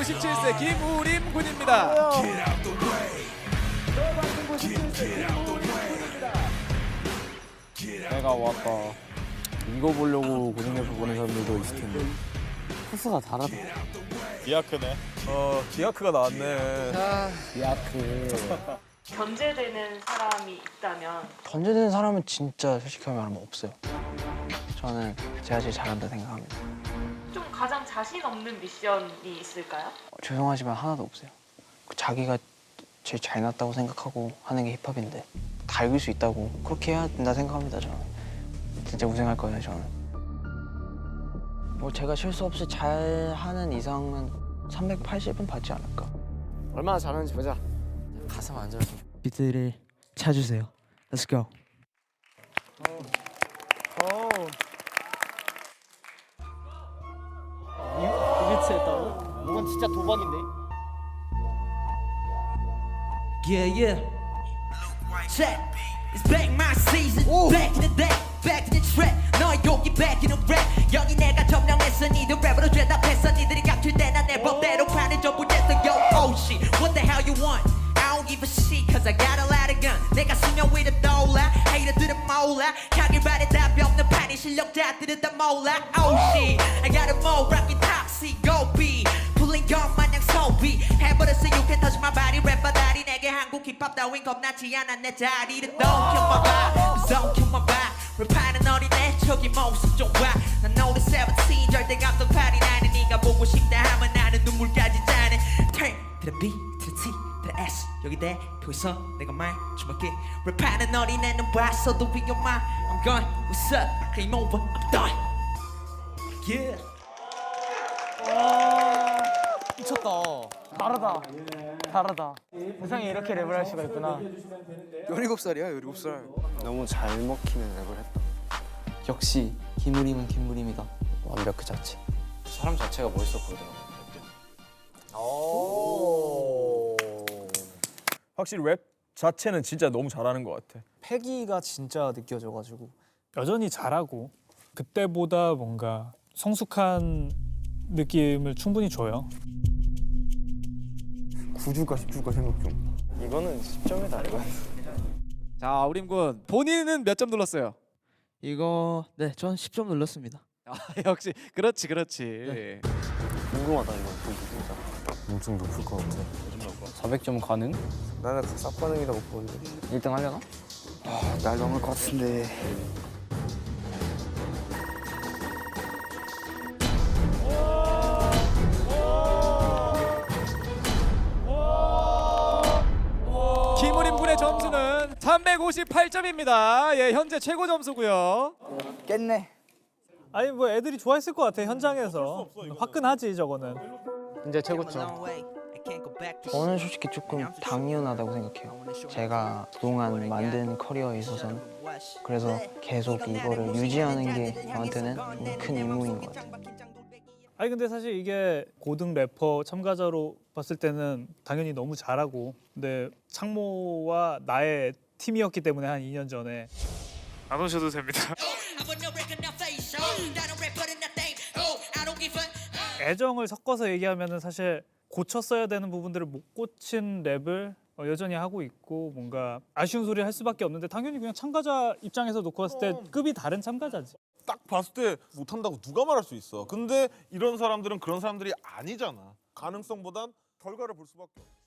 97세 김우림 군입니다. 내가 왔다. 이거 보려고 고등학교 보는 사람들도 있을 텐데. 코스가 다르다. 디아크네. 어, 디아크가 나왔네. 야크. 견제되는 사람이 있다면 던져지는 사람은 진짜 솔직하게 말하면 없어요. 저는 제가 제일 잘한다 생각합니다. 좀 가장 자신 없는 미션이 있을까요? 어, 죄송하지만 하나도 없어요. 그 자기가 제일 잘났다고 생각하고 하는 게 힙합인데 다 이길 수 있다고 그렇게 해야 된다 생각합니다. 저는 진짜 우승할 거예요. 저는. 뭐 제가 실수 없이 잘 하는 이상은 380은 받지 않을까. 얼마나 잘하는지 보자. 가슴 안 좋아서. 비트를 찾으세요. Let's go. 이건 진짜 도박인데. Yeah, yeah. Check. It's back my season. Back in the day. Back in the track. 너의 욕이 back in the rap. 여기 내가 점령했어. 니들 랩으로 대답했어. 니들이 감출 때난내 법대로 판을 전부 냈어. Yo, oh shit. What the hell you want? I don't give a shit. Cause I got a lot of gun. 내가 수면 위로 떠올라. 하이터들은 몰라. 가길 바래 답이 없는 판이 실력자들은 다 몰라. Oh shit. I got a more rapping toxic. Go be. 풀린 것 마냥 소비 해버렸어 you can touch my body 랩 바 다리 내게 한국 힙합 따윈 겁나지 않아 내 자리를 Don't kill my vibe Don't kill my vibe 랩하는 어린애 저기 모습 좋아 난 노래 17 절대 감동팔이 나는 네가 보고 싶다 하면 나는 눈물까지 짜네 Turn to the B to the T S 여기 대표에서 내가 말 주먹게 랩하는 어린애는 봤어도 위험한 I'm gone What's up Game over I'm done Yeah 미쳤다. 다르다. 다르다. 세상에 이렇게 랩을 할 수가 있구나. 17살이야, 17살. 너무 잘 먹히는 랩을 했다. 역시 김우림은 김우림이다. 완벽 그 자체. 사람 자체가 멋있어 보이더라고. 확실히 랩 자체는 진짜 너무 잘하는 것 같아. 패기가 진짜 느껴져가지고. 여전히 잘하고 그때보다 뭔가 성숙한 느낌을 충분히 줘요. 9줄까 10줄까 생각 중. 이거는 10점이다 이거. 자, 우림 군 본인은 몇 점 눌렀어요? 이거 네, 전 10점 눌렀습니다. 아, 역시 그렇지, 그렇지. 궁금하다 이거 보기 진짜. 엄청 높을 것 같아. 400점 가능? 나는 싹 반응이라고 보는데. 1등 하려나? 날 넘을 것 같은데. 김우림 군의 점수는 358점입니다. 예, 현재 최고 점수고요. 깼네. 아니 뭐 애들이 좋아했을 것 같아 현장에서 화끈하지 저거는. 이제 최고점. 저는 솔직히 조금 당연하다고 생각해요. 제가 그동안 만든 커리어에 있어서는 그래서 계속 이거를 유지하는 게 저한테는 좀큰 임무인 것 같아요. 아니 근데 사실 이게 고등 래퍼 참가자로 봤을 때는 당연히 너무 잘하고 근데 창모와 나의 팀이었기 때문에 한 2년 전에. 안 오셔도 됩니다. 애정을 섞어서 얘기하면은 사실 고쳤어야 되는 부분들을 못 고친 랩을 어, 여전히 하고 있고 뭔가 아쉬운 소리 할 수밖에 없는데 당연히 그냥 참가자 입장에서 놓고 봤을 때 급이 다른 참가자지. 딱 봤을 때 못한다고 누가 말할 수 있어. 근데 이런 사람들은 그런 사람들이 아니잖아. 가능성보단 결과를 볼 수밖에 없어.